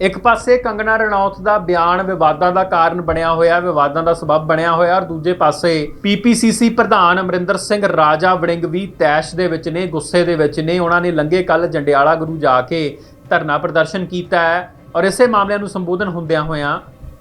ਇੱਕ ਪਾਸੇ ਕੰਗਣਾ ਰਣੌਤ ਦਾ ਬਿਆਨ ਵਿਵਾਦਾਂ ਦਾ ਕਾਰਨ ਬਣਿਆ ਹੋਇਆ, ਵਿਵਾਦਾਂ ਦਾ ਸਬਬ ਬਣਿਆ ਹੋਇਆ, ਔਰ ਦੂਜੇ ਪਾਸੇ ਪੀਪੀਸੀਸੀ ਪ੍ਰਧਾਨ ਅਮਰਿੰਦਰ ਸਿੰਘ ਰਾਜਾ ਵੜਿੰਗ ਵੀ ਤੈਸ਼ ਦੇ ਵਿੱਚ ਨੇ, ਗੁੱਸੇ ਦੇ ਵਿੱਚ ਨੇ, ਉਹਨਾਂ ਨੇ ਲੰਗੇ ਕੱਲ ਜੰਡਿਆਲਾ ਗੁਰੂ ਜਾ ਕੇ ਧਰਨਾ ਪ੍ਰਦਰਸ਼ਨ ਕੀਤਾ ਹੈ, ਔਰ ਇਸੇ ਮਾਮਲਿਆਂ ਨੂੰ ਸੰਬੋਧਨ ਹੁੰਦਿਆਂ ਹੋਇਆਂ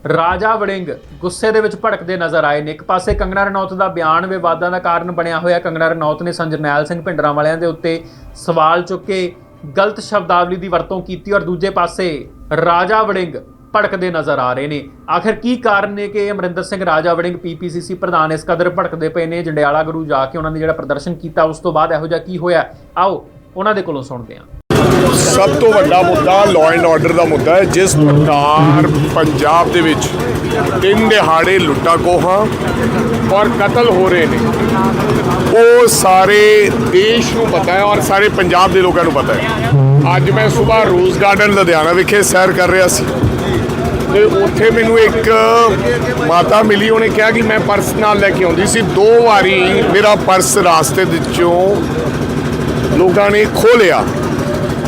ਰਾਜਾ ਵੜਿੰਗ ਗੁੱਸੇ ਦੇ ਵਿੱਚ ਭੜਕਦੇ ਨਜ਼ਰ ਆਏ ਨੇ। ਇੱਕ ਪਾਸੇ ਕੰਗਣਾ ਰਣੌਤ ਦਾ ਬਿਆਨ ਵਿਵਾਦਾਂ ਦਾ ਕਾਰਨ ਬਣਿਆ ਹੋਇਆ, ਕੰਗਣਾ ਰਣੌਤ ਨੇ ਸੰਜਰਨੈਲ ਸਿੰਘ ਭਿੰਡਰਾਂ ਵਾਲਿਆਂ ਦੇ ਉੱਤੇ ਸਵਾਲ ਚੁੱਕੇ ਗਲਤ ਸ਼ਬਦਾਵਲੀ ਦੀ ਵਰਤੋਂ ਕੀਤੀ ਔਰ ਦੂਜੇ ਪਾਸੇ ਰਾਜਾ ਵੜਿੰਗ ਭੜਕਦੇ ਨਜ਼ਰ ਆ ਰਹੇ ਨੇ। ਆਖਿਰ ਕੀ ਕਾਰਨ ਨੇ ਕਿ ਅਮਰਿੰਦਰ ਸਿੰਘ ਰਾਜਾ ਵੜਿੰਗ ਪੀਪੀਸੀਸੀ ਪ੍ਰਧਾਨ ਇਸ ਕਦਰ ਭੜਕਦੇ ਪਏ ਨੇ? ਜੰਡਿਆਲਾ ਗੁਰੂ ਜਾ ਕੇ ਉਹਨਾਂ ਨੇ ਜਿਹੜਾ ਪ੍ਰਦਰਸ਼ਨ ਕੀਤਾ, ਉਸ ਤੋਂ ਬਾਅਦ ਇਹੋ ਜਿਹਾ ਕੀ ਹੋਇਆ? ਆਓ, ਉਹਨਾਂ ਦੇ ਕੋਲੋਂ ਸੁਣਦੇ ਹਾਂ। ਸਭ ਤੋਂ ਵੱਡਾ ਮੁੱਦਾ ਲਾਅ ਐਂਡ ਆਰਡਰ ਦਾ ਮੁੱਦਾ ਹੈ, ਜਿਸ ਪ੍ਰਕਾਰ ਪੰਜਾਬ ਦੇ ਵਿੱਚ ਤਿੰਨ ਦਿਹਾੜੇ ਲੁੱਟਾ ਖੋਹਾਂ ਔਰ ਕਤਲ ਹੋ ਰਹੇ ਨੇ। ਉਹ ਸਾਰੇ ਦੇਸ਼ ਨੂੰ ਪਤਾ ਹੈ ਔਰ ਸਾਰੇ ਪੰਜਾਬ ਦੇ ਲੋਕਾਂ ਨੂੰ ਪਤਾ ਹੈ। ਅੱਜ ਮੈਂ ਸਵੇਰ ਰੋਜ਼ ਗਾਰਡਨ ਲੁਧਿਆਣਾ ਵਿਖੇ ਸੈਰ ਕਰ ਰਿਹਾ ਸੀ। ਤੇ ਉੱਥੇ ਮੈਨੂੰ ਇੱਕ ਮਾਤਾ ਮਿਲੀ, ਉਹਨੇ ਕਿਹਾ ਕਿ ਮੈਂ ਪਰਸ ਨਾਲ ਲੈ ਕੇ ਆਉਂਦੀ ਸੀ। ਦੋ ਵਾਰੀ ਮੇਰਾ ਪਰਸ ਰਾਸਤੇ ਵਿੱਚੋਂ ਲੋਕਾਂ ਨੇ ਖੋਹ ਲਿਆ।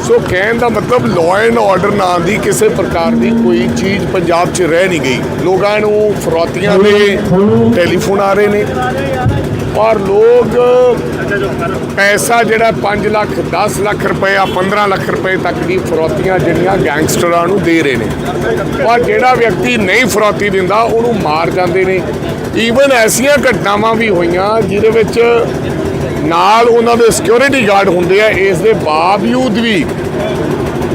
ਸੋ ਕਹਿਣ ਦਾ ਮਤਲਬ ਲਾਅ ਐਂਡ ਆਰਡਰ ਨਾਂ ਦੀ ਕਿਸੇ ਪ੍ਰਕਾਰ ਦੀ ਕੋਈ ਚੀਜ਼ ਪੰਜਾਬ 'ਚ ਰਹਿ ਨਹੀਂ ਗਈ। ਲੋਕਾਂ ਨੂੰ ਫਰੋਤੀਆਂ ਦੇ ਟੈਲੀਫੋਨ ਆ ਰਹੇ ਨੇ। ਔਰ ਲੋਕ ਪੈਸਾ ਜਿਹੜਾ 5 ਲੱਖ 10 ਲੱਖ ਰੁਪਏ ਆ 15 ਲੱਖ ਰੁਪਏ ਤੱਕ ਦੀ ਫਰੋਤੀਆਂ ਜਿਹੜੀਆਂ ਗੈਂਗਸਟਰਾਂ ਨੂੰ ਦੇ ਰਹੇ ਨੇ। ਔਰ ਜਿਹੜਾ ਵਿਅਕਤੀ ਨਹੀਂ ਫਰੋਤੀ ਦਿੰਦਾ, ਉਹਨੂੰ ਮਾਰ ਜਾਂਦੇ ਨੇ। ਈਵਨ ਐਸੀਆਂ ਘਟਨਾਵਾਂ ਵੀ ਹੋਈਆਂ ਜਿਹਦੇ ਵਿੱਚ ਨਾਲ ਉਹਨਾਂ ਦੇ ਸਿਕਿਉਰਿਟੀ ਗਾਰਡ ਹੁੰਦੇ ਆ, ਇਸ ਦੇ ਬਾਵਜੂਦ ਵੀ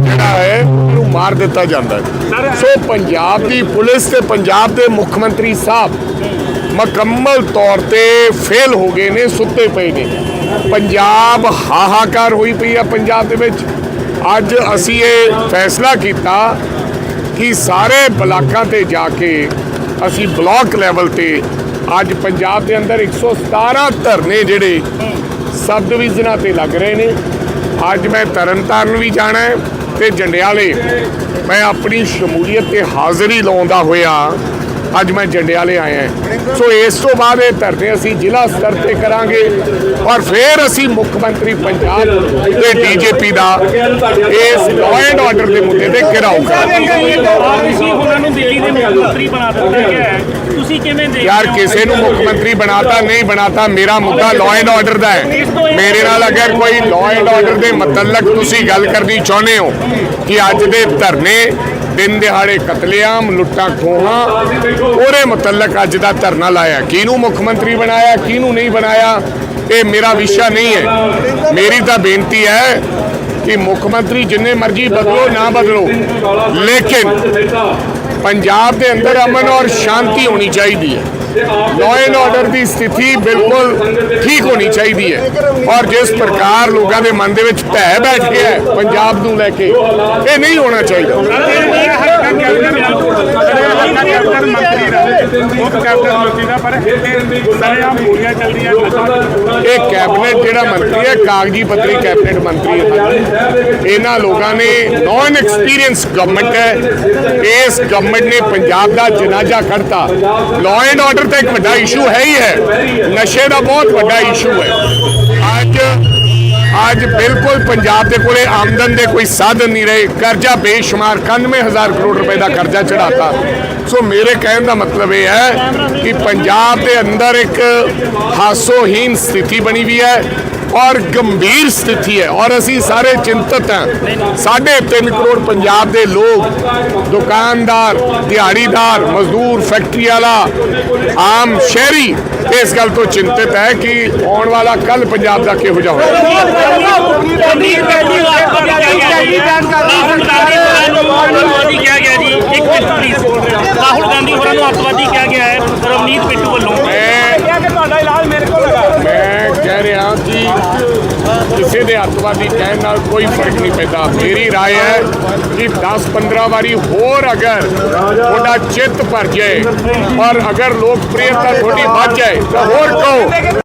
ਜਿਹੜਾ ਹੈ ਉਹਨੂੰ ਮਾਰ ਦਿੱਤਾ ਜਾਂਦਾ ਹੈ। ਸੋ ਪੰਜਾਬ ਦੀ ਪੁਲਿਸ ਤੇ ਪੰਜਾਬ ਦੇ ਮੁੱਖ ਮੰਤਰੀ ਸਾਹਿਬ ਮੁਕੰਮਲ ਤੌਰ ਤੇ ਫੇਲ ਹੋ ਗਏ ਨੇ, ਸੁੱਤੇ ਪਏ ਨੇ। ਪੰਜਾਬ ਹਾਹਾਕਾਰ ਹੋਈ ਪਈ ਆ ਪੰਜਾਬ ਦੇ ਵਿੱਚ। ਅੱਜ ਅਸੀਂ ਇਹ ਫੈਸਲਾ ਕੀਤਾ ਕਿ ਸਾਰੇ ਬਲਾਕਾਂ ਤੇ ਜਾ ਕੇ ਅਸੀਂ ਬਲਾਕ ਲੈਵਲ ਤੇ ਅੱਜ ਪੰਜਾਬ ਦੇ ਅੰਦਰ 117 ਧਰਨੇ ਜਿਹੜੇ ਸਬ ਡਿਵੀਜ਼ਨਾਂ ਤੇ ਲੱਗ ਰਹੇ ਨੇ। ਅੱਜ ਮੈਂ ਤਰਨਤਾਰਨ ਵੀ ਜਾਣਾ ਹੈ ਤੇ ਜੰਡਿਆਲੇ। ਮੈਂ ਆਪਣੀ ਸ਼ਮੂਲੀਅਤ ਤੇ ਹਾਜ਼ਰੀ ਲਾਉਂਦਾ ਹੋਇਆ ਅੱਜ ਮੈਂ ਜੰਡਿਆਲੇ ਆਇਆ ਸੋ ਇਸ ਤੋਂ ਬਾਅਦ ਇਹ ਧਰਨੇ ਅਸੀਂ ਜ਼ਿਲ੍ਹਾ ਸਤਰ ਤੇ ਕਰਾਂਗੇ ਔਰ ਫਿਰ ਅਸੀਂ ਮੁੱਖ ਮੰਤਰੀ ਪੰਜਾਬ ਤੇ ਡੀਜੀਪੀ ਦਾ ਇਸ ਲਾਅ ਐਂਡ ਆਰਡਰ ਦੇ ਮੁੱਦੇ ਤੇ ਘਿਰਾਓ ਕਰਾਂਗੇ। ਨੂੰ ਮੁੱਖ ਮੰਤਰੀ ਬਣਾ ਦਿੱਤਾ ਗਿਆ ਹੈ ਤੁਸੀਂ ਯਾਰ, ਕਿਸੇ ਨੂੰ ਮੁੱਖ ਮੰਤਰੀ ਬਣਾਤਾ, ਨਹੀਂ ਬਣਾਤਾ, ਮੇਰਾ ਮੁੱਦਾ ਲਾਅ ਐਂਡ ਆਰਡਰ ਦਾ ਹੈ। ਮੇਰੇ ਨਾਲ ਅਗਰ ਕੋਈ ਲਾਅ ਐਂਡ ਆਰਡਰ ਦੇ ਮਤਲਬ ਤੁਸੀਂ ਗੱਲ ਕਰਨੀ ਚਾਹੁੰਦੇ ਹੋ ਕਿ ਅੱਜ ਦੇ ਧਰਨੇ ਦਿਨ ਦਿਹਾੜੇ ਕਤਲੇਆਮ, ਲੁੱਟਾਂ, ਖੋਹਾਂ, ਉਹਦੇ ਮੁਤਲਕ ਅੱਜ ਦਾ ਧਰਨਾ ਲਾਇਆ। ਕਿਹਨੂੰ ਮੁੱਖ ਮੰਤਰੀ ਬਣਾਇਆ, ਕਿਹਨੂੰ ਨਹੀਂ ਬਣਾਇਆ, ਇਹ ਮੇਰਾ ਵਿਸ਼ਾ ਨਹੀਂ ਹੈ। ਮੇਰੀ ਤਾਂ ਬੇਨਤੀ ਹੈ ਕਿ ਮੁੱਖ ਮੰਤਰੀ ਜਿੰਨੇ ਮਰਜ਼ੀ ਬਦਲੋ, ਨਾ ਬਦਲੋ। ਲੇਕਿਨ ਪੰਜਾਬ ਦੇ ਅੰਦਰ ਅਮਨ ਔਰ ਸ਼ਾਂਤੀ ਹੋਣੀ ਚਾਹੀਦੀ ਹੈ। ਲਾਅ ਐਂਡ ਆਰਡਰ ਦੀ ਸਥਿਤੀ ਬਿਲਕੁਲ ਠੀਕ ਹੋਣੀ ਚਾਹੀਦੀ ਹੈ। ਔਰ ਜਿਸ ਪ੍ਰਕਾਰ ਲੋਕਾਂ ਦੇ ਮਨ ਦੇ ਵਿੱਚ ਭੈ ਬੈਠ ਗਿਆ ਹੈ ਪੰਜਾਬ ਨੂੰ ਲੈ ਕੇ ਇਹ ਨਹੀਂ ਹੋਣਾ ਚਾਹੀਦਾ। ਇਹ ਕੈਬਨਿਟ ਜਿਹੜਾ ਮੰਤਰੀ ਹੈ ਕਾਗਜੀ ਪੱਤਰੀ ਕੈਬਨਿਟ ਮੰਤਰੀ ਹੈ ਇਹਨਾਂ ਲੋਕਾਂ ਨੇ ਨੌਨ ਐਕਸਪੀਰੀਅੰਸ ਗਵਰਨਮੈਂਟ ਹੈ। ਇਸ ਗਵਰਨਮੈਂਟ ਨੇ ਪੰਜਾਬ ਦਾ ਜਨਾਜ਼ਾ ਕੱਢਤਾ। ਲਾਅ ਐਂਡ ਆਰਡਰ ਤਾਂ ਇੱਕ ਵੱਡਾ ਇਸ਼ੂ ਹੈ ਹੀ ਹੈ। ਨਸ਼ੇ ਦਾ ਬਹੁਤ ਵੱਡਾ ਇਸ਼ੂ ਹੈ। ਅੱਜ ਬਿਲਕੁਲ ਪੰਜਾਬ ਦੇ ਕੋਲੇ ਆਮਦਨ ਦੇ ਕੋਈ ਸਾਧਨ ਨਹੀਂ ਰਹੇ। ਕਰਜ਼ਾ ਬੇਸ਼ੁਮਾਰ 91000 ਕਰੋੜ ਰੁਪਏ ਦਾ ਕਰਜ਼ਾ ਚੜਾਤਾ ਸੋ ਮੇਰੇ ਕਹਿਣ ਦਾ ਮਤਲਬ ਇਹ ਹੈ ਕਿ ਪੰਜਾਬ ਦੇ ਅੰਦਰ ਇੱਕ ਹਾਸੋਹੀਨ ਸਥਿਤੀ ਬਣੀ ਵੀ ਹੈ। ਔਰ ਗੰਭੀਰ ਸਥਿਤੀ ਹੈ ਔਰ ਅਸੀਂ ਸਾਰੇ ਚਿੰਤਤ ਹਾਂ। ਸਾਢੇ 3 ਕਰੋੜ ਪੰਜਾਬ ਦੇ ਲੋਕ, ਦੁਕਾਨਦਾਰ, ਦਿਹਾੜੀਦਾਰ, ਮਜ਼ਦੂਰ ਫੈਕਟਰੀ ਵਾਲਾ, ਆਮ ਸ਼ਹਿਰੀ ਇਸ ਗੱਲ ਤੋਂ ਚਿੰਤਤ ਹੈ ਕਿ ਆਉਣ ਵਾਲਾ ਕੱਲ ਪੰਜਾਬ ਦਾ ਕਿਹੋ ਜਿਹਾ ਹੋਵੇਗਾ ਰਾਹੁਲ ਗਾਂਧੀ ਹੋਰਾਂ ਨੂੰ ਅੱਤਵਾਦੀ ਕਿਹਾ ਗਿਆ ਹੈ, ਰਵਨੀਤ ਬਿੱਟੂ ਵੱਲੋਂ ਮੈਂ ਤੁਹਾਡਾ ਇਲਾਜ ਮੇਰੇ ਕੋਲ ਲਗਾ ਮੈਂ ਕਹਿ ਰਿਹਾ ਕਿ ਕਿਸੇ ਦੇ ਅੱਤਵਾਦੀ ਕਹਿਣ ਨਾਲ ਕੋਈ ਫਰਕ ਨਹੀਂ ਪੈਂਦਾ ਮੇਰੀ رائے ਹੈ ਕਿ 10-15 ਵਾਰੀ ਹੋਰ ਅਗਰ ਤੁਹਾਡਾ ਚਿੱਤ ਭਰ ਜਾਏ ਔਰ ਅਗਰ ਲੋਕਪ੍ਰਿਯਤਾ ਥੋੜੀ ਵੱਧ ਜਾਏ ਤਾਂ ਹੋਰ ਕਹੋ